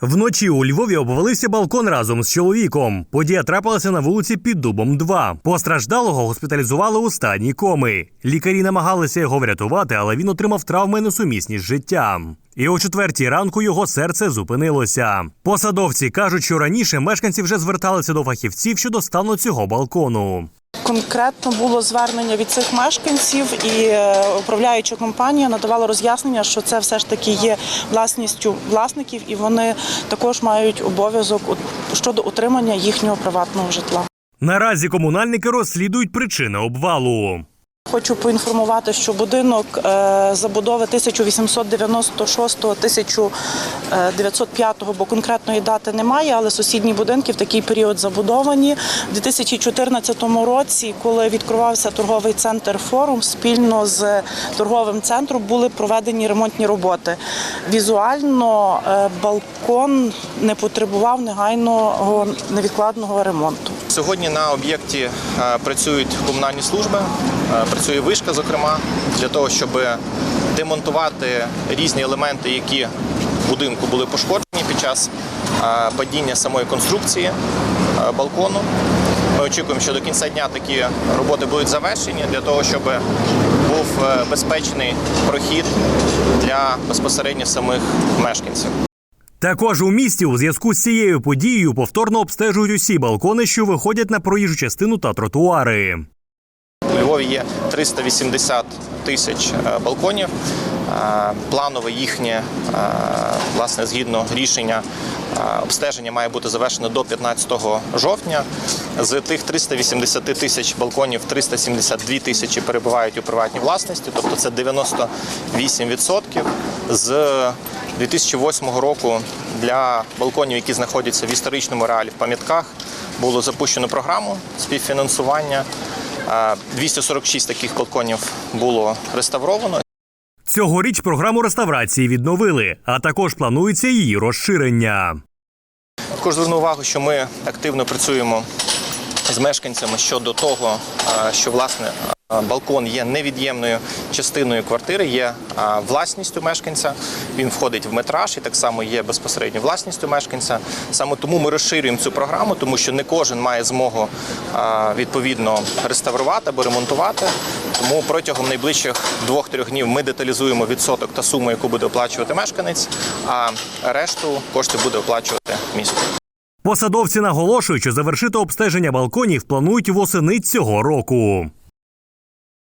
Вночі у Львові обвалився балкон разом з чоловіком. Подія трапилася на вулиці під Дубом 2. Постраждалого госпіталізували у стані коми. Лікарі намагалися його врятувати, але він отримав травми несумісні з життям. І о четвертій ранку його серце зупинилося. Посадовці кажуть, що раніше мешканці вже зверталися до фахівців щодо стану цього балкону. Конкретно було звернення від цих мешканців, і е, управляюча компанія надавала роз'яснення, що це все ж таки є власністю власників, і вони також мають обов'язок щодо утримання їхнього приватного житла. Наразі комунальники розслідують причини обвалу. Хочу поінформувати, що будинок е, забудови 1896-1905, бо конкретної дати немає, але сусідні будинки в такий період забудовані. У 2014 році, коли відкривався торговий центр форум, спільно з торговим центром були проведені ремонтні роботи. Візуально е, балкон не потребував негайного невідкладного ремонту. Сьогодні на об'єкті е, працюють комунальні служби, е, працює вишка, зокрема, для того, щоб демонтувати різні елементи, які в будинку були пошкоджені під час е, падіння самої конструкції балкону. Ми очікуємо, що до кінця дня такі роботи будуть завершені для того, щоб був безпечний прохід для безпосередньо самих мешканців. Також у місті у зв'язку з цією подією повторно обстежують усі балкони, що виходять на проїжджу частину та тротуари. У Львові є 380 тисяч е, балконів. Е, Планове їхнє, е, власне, згідно рішення, е, обстеження має бути завершено до 15 жовтня. З тих 380 тисяч балконів 372 тисячі перебувають у приватній власності, тобто це 98%. З 2008 року для балконів, які знаходяться в історичному реалі в пам'ятках, було запущено програму співфінансування. Е, 246 таких балконів було реставровано. Цьогоріч програму реставрації відновили, а також планується її розширення. Також зверну увагу, що ми активно працюємо з мешканцями щодо того, що власне балкон є невід'ємною частиною квартири, є власністю мешканця. Він входить в метраж і так само є безпосередньо власністю мешканця. Саме тому ми розширюємо цю програму, тому що не кожен має змогу відповідно реставрувати або ремонтувати. Тому протягом найближчих двох-трьох днів ми деталізуємо відсоток та суму, яку буде оплачувати мешканець, а решту кошти буде оплачувати місто. Посадовці наголошують, що завершити обстеження балконів планують восени цього року.